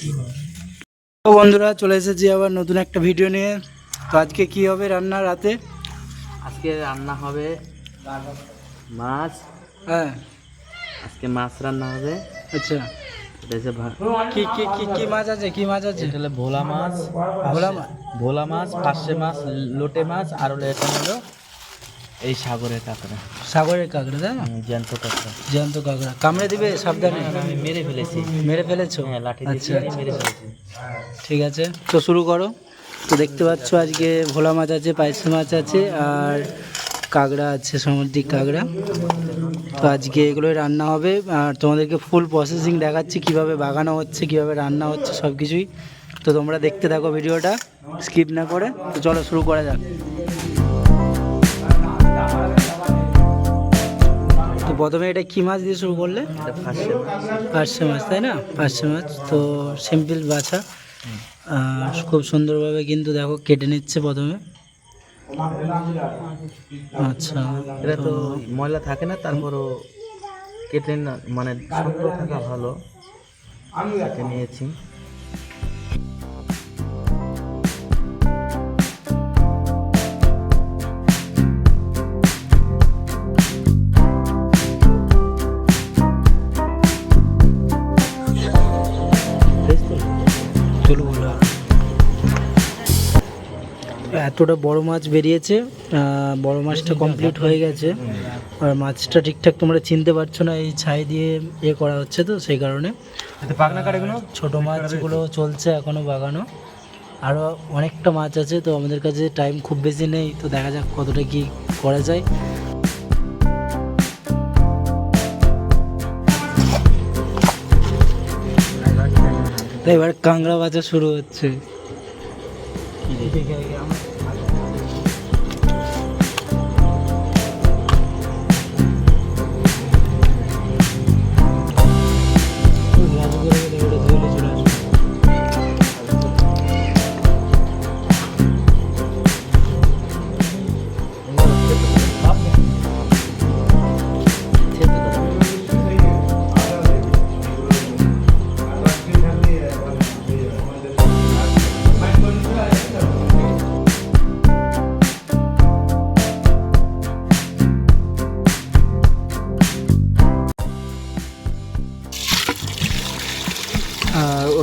তো বন্ধুরা চলে এসেছি আবার নতুন একটা ভিডিও নিয়ে। তো আজকে কি হবে রান্না রাতে? আজকে রান্না হবে মাছ। হ্যাঁ। আজকে মাছ রান্না হবে। আচ্ছা। এটা হচ্ছে ভা- কি কি কি কি মাছ আছে? কি মাছ আছে? এটা হলো ভোলা মাছ। ভোলা মাছ? ভোলা মাছ পার্শে মাছ লোটে মাছ আর হলো এটা হলো এই সাগরের কাঁকড়া। সাগরের কাঁকড়া তাই না? জ্যান্ত কাঁকড়া। জ্যান্ত কাঁকড়া। কামড়ে দিবে সাবধানে? আমি মেরে ফেলেছি। মেরে ফেলেছো? হ্যাঁ লাঠি আচ্ছা দিয়ে মেরে ফেলেছি। ঠিক আছে তো শুরু করো। তো দেখতে পাচ্ছ আজকে ভোলা মাছ আছে পাইসে মাছ আছে আর কাঁকড়া আছে সামুদ্রিক কাঁকড়া। তো আজকে এগুলোই রান্না হবে আর তোমাদেরকে ফুল প্রসেসিং দেখাচ্ছি কীভাবে বাগানো হচ্ছে কীভাবে রান্না হচ্ছে সব কিছুই তো তোমরা দেখতে থাকো ভিডিওটা স্কিপ না করে। তো চলো শুরু করা যাক। প্রথমে এটা কি মাছ দিয়ে শুরু করলে? পার্শে মাছ। তাই না? পার্শে মাছ। তো সিম্পল বাছা। খুব সুন্দরভাবে কিন্তু দেখো কেটে নিচ্ছে প্রথমে। আচ্ছা এটা তো ময়লা থাকে না তারপরও কেটে না মানে শুকনো থাকা ভালো। কেটে নিয়েছি। এতটা বড় মাছ বেরিয়েছে বড় মাছটা কমপ্লিট হয়ে গেছে। আর মাছটা ঠিকঠাক তোমরা চিনতে পারছ না এই ছাই দিয়ে ইয়ে করা হচ্ছে তো সেই কারণে। ছোট মাছগুলো চলছে এখনও বাগানো। আরও অনেকটা মাছ আছে তো আমাদের কাছে টাইম খুব বেশি নেই তো দেখা যাক কতটা কি করা যায়। এবার কাংড়া বাজা শুরু হচ্ছে। আর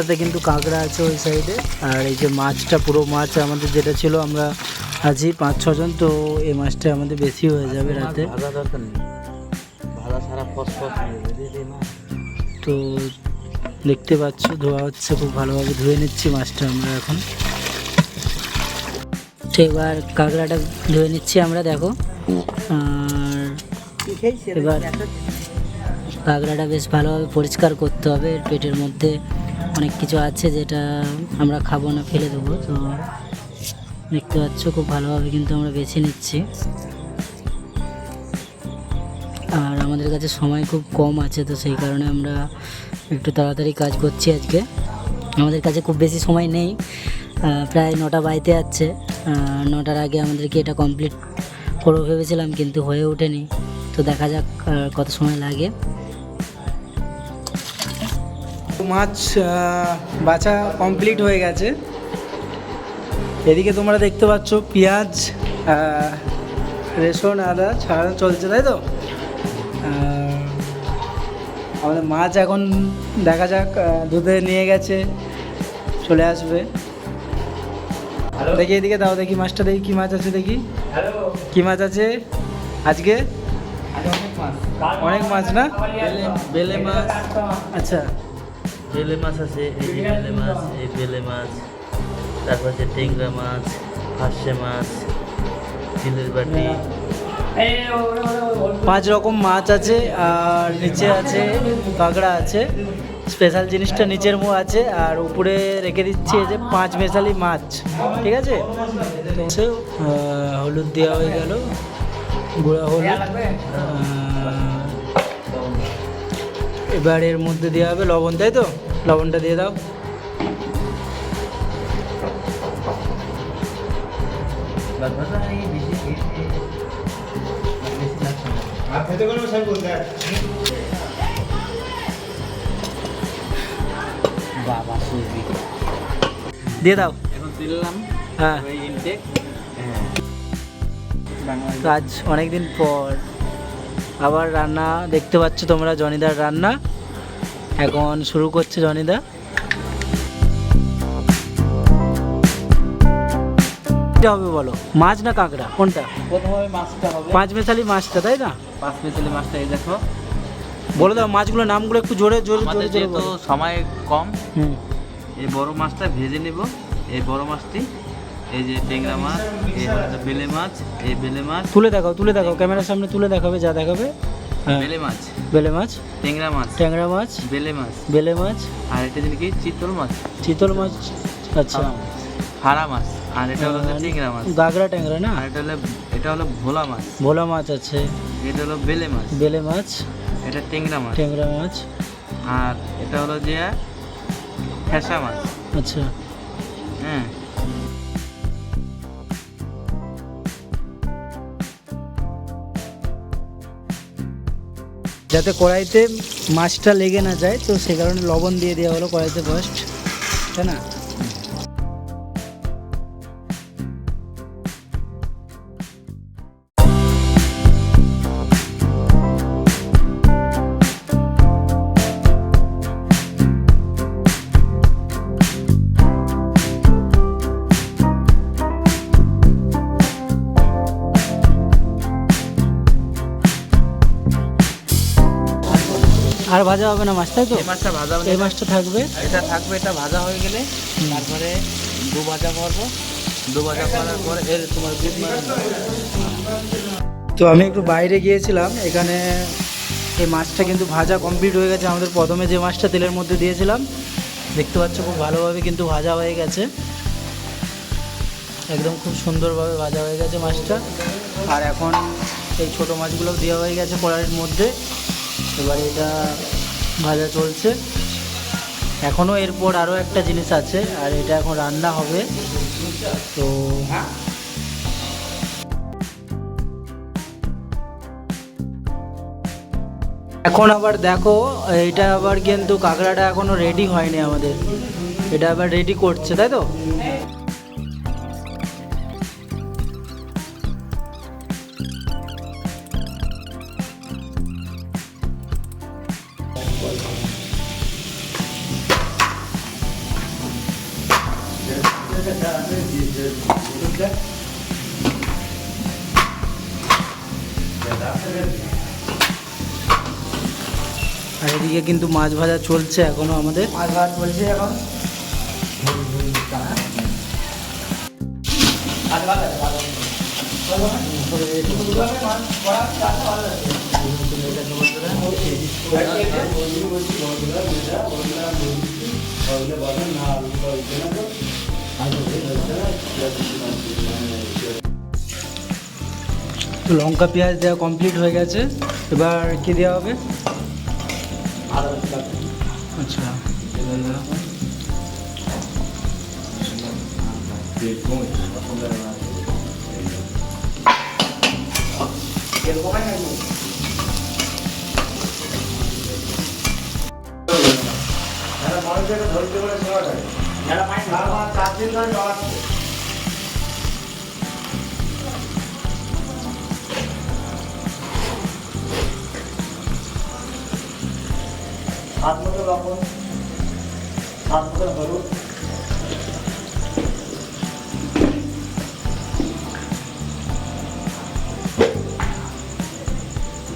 ওটাতে কিন্তু কাঁকড়া আছে ওই সাইডে। আর এই যে মাছটা পুরো মাছ আমাদের যেটা ছিল আমরা আছি পাঁচ ছজন তো এই মাছটা আমাদের বেশি হয়ে যাবে রাতে। তো দেখতে পাচ্ছ ধোয়া হচ্ছে খুব ভালোভাবে ধুয়ে নিচ্ছি মাছটা আমরা এখন। তো এবার কাঁকড়াটা ধুয়ে নিচ্ছি আমরা দেখো। আর এবার কাঁকড়াটা বেশ ভালোভাবে পরিষ্কার করতে হবে পেটের মধ্যে। অনেক কিছু আছে যেটা আমরা খাব না ফেলে দেবো। তো দেখতে পাচ্ছ খুব ভালোভাবে কিন্তু আমরা বেছে নিচ্ছি। আর আমাদের কাছে সময় খুব কম আছে তো সেই কারণে আমরা একটু তাড়াতাড়ি কাজ করছি আজকে। আমাদের কাছে খুব বেশি সময় নেই প্রায় নটা যাচ্ছে। আহ, নটার আগে আমাদেরকে এটা কমপ্লিট করব ভেবেছিলাম কিন্তু হয়ে ওঠেনি। তো দেখা যাক কত সময় লাগে। মাছ বাছা কমপ্লিট হয়ে গেছে। এদিকে তোমরা দেখতে পাচ্ছ পেঁয়াজ রেশন আদা ছাড়ানো চলছে তাই তো? আমাদের মাছ এখন দেখা যাক দুধে নিয়ে গেছে চলে আসবে। দেখি এদিকে দাও দেখি মাছটা দেখি কি মাছ আছে দেখি। কি মাছ আছে আজকে? অনেক মাছ। না? বেলে মাছ। আচ্ছা। বেলে মাছ আছে, এই যে বেলে মাছ, এই বেলে মাছ, তারপর আছে টেংরা মাছ ফার্সে মাছ চিলের বাটি। পাঁচ রকম মাছ আছে, আর নিচে আছে কাঁকড়া আছে, স্পেশাল জিনিসটা নিচের মো আছে, আর উপরে রেখে দিচ্ছি এই যে পাঁচ মেশালি মাছ, ঠিক আছে? হলুদ দেওয়া হয়ে গেল, গুঁড়া হলুদ এবার এর মধ্যে দেওয়া হবে লবণ তাই তো? লবণটা দিয়ে দাও। বাবা দিয়ে দাও। এখন হ্যাঁ। হ্যাঁ। আজ অনেকদিন পর আবার রান্না দেখতে পাচ্ছ তোমরা জনিদার রান্না। এখন শুরু করছে জনিদা। কি হবে বলো? মাছ না কাঁকড়া? কোনটা? প্রথমে মাছটা হবে। পাঁচ মেশালি মাছটা তাই না? পাঁচ মিশালি মাছটা এই দেখো। বলে দাও মাছগুলোর নামগুলো একটু জোরে জোরে জোরে জোরে যেহেতু সময় কম হুম। এই বড় মাছটা ভেজে নেব। এই বড় মাছটি এই যে টেংরা মাছ এই হচ্ছে বেলে মাছ এই বেলে মাছ। তুলে দেখাও তুলে দেখাও ক্যামেরার সামনে তুলে দেখাবে যা দেখাবে। হ্যাঁ। বেলে মাছ। বেলে মাছ। টেংরা মাছ। ট্যাংরা মাছ। বেলে মাছ। বেলে মাছ। আর এটা যেন কি? চিতল মাছ। চিতল মাছ আচ্ছা। ফাড়া মাছ। আর এটা হলো যে টেংরা মাছ। গাগরা ট্যাংরা না? আর এটা হলো এটা হলো ভোলা মাছ। ভোলা মাছ আছে। এটা হলো বেলে মাছ। বেলে মাছ। এটা টেংরা মাছ। ট্যাংরা মাছ। আর এটা হলো যে ফ্যাসা মাছ। আচ্ছা। হ্যাঁ। যাতে কড়াইতে মাছটা লেগে না যায়, তো সে কারণে লবণ দিয়ে দেওয়া হলো কড়াইতে ফার্স্ট তাই না? আর ভাজা হবে না মাছ তাই তো? এই মাছটা ভাজা হবে এই মাছটা থাকবে? এটা থাকবে এটা ভাজা হয়ে গেলে তারপরে দু ভাজা করব। দু ভাজা করার পরে এর তোমার দুধ তো আমি একটু বাইরে গিয়েছিলাম এখানে এই মাছটা কিন্তু ভাজা কমপ্লিট হয়ে গেছে। আমাদের প্রথমে যে মাছটা তেলের মধ্যে দিয়েছিলাম দেখতে পাচ্ছ খুব ভালোভাবে কিন্তু ভাজা হয়ে গেছে। একদম খুব সুন্দরভাবে ভাজা হয়ে গেছে মাছটা। আর এখন এই ছোট মাছগুলো দেওয়া হয়ে গেছে কড়াইয়ের মধ্যে। এবার এটা ভাজা চলছে। এখনও এরপর আরও একটা জিনিস আছে, আর এটা এখন রান্না হবে। তো এখন আবার দেখো, এটা আবার কিন্তু কাঁকড়াটা এখনও রেডি হয়নি আমাদের। এটা আবার রেডি করছে, তাই তো? আর এদিকে কিন্তু মাছ ভাজা চলছে এখনও আমাদের। মাছ ভাজা চলছে এখন। লঙ্কা পেঁয়াজ দেওয়া কমপ্লিট হয়ে গেছে। এবার কি দেওয়া হবে? আচ্ছা। হাত মতো লবণ হাত মতো হলুদ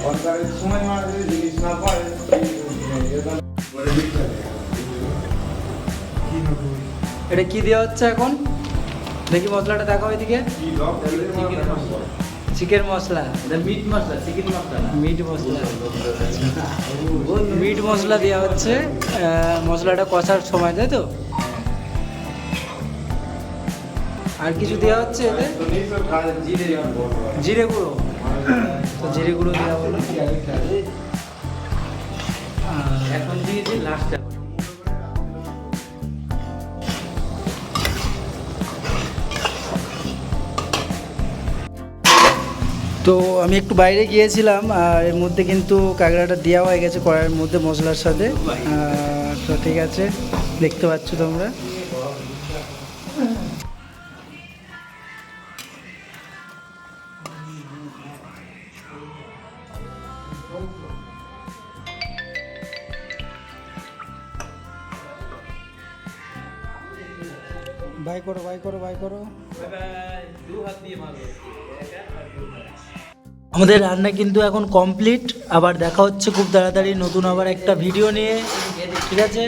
সরকারের সময় মারা যদি জিনিস না পায় এটা কি দেওয়া হচ্ছে এখন? দেখি মশলাটা দেখো এদিকে। Chicken masala. Meat masala chicken masala meat masala. Meat masala দেওয়া হচ্ছে। মশলাটা কষার সময় তাই তো? আর কিছু দেওয়া হচ্ছে এতে? জিরে গুঁড়ো। তো জিরে গুঁড়ো দেওয়া হলো। এখন দিয়েছি লাস্টে তো আমি একটু বাইরে গিয়েছিলাম, আর এর মধ্যে কিন্তু কাঁকড়াটা দেওয়া হয়ে গেছে কড়াইয়ের মধ্যে মশলার সাথে। তো ঠিক আছে, দেখতে পাচ্ছ তোমরা। বাই করো বাই করো বাই করো। আমাদের রান্না কিন্তু এখন কমপ্লিট আবার দেখা হচ্ছে খুব তাড়াতাড়ি নতুন আবার একটা ভিডিও নিয়ে। ঠিক আছে?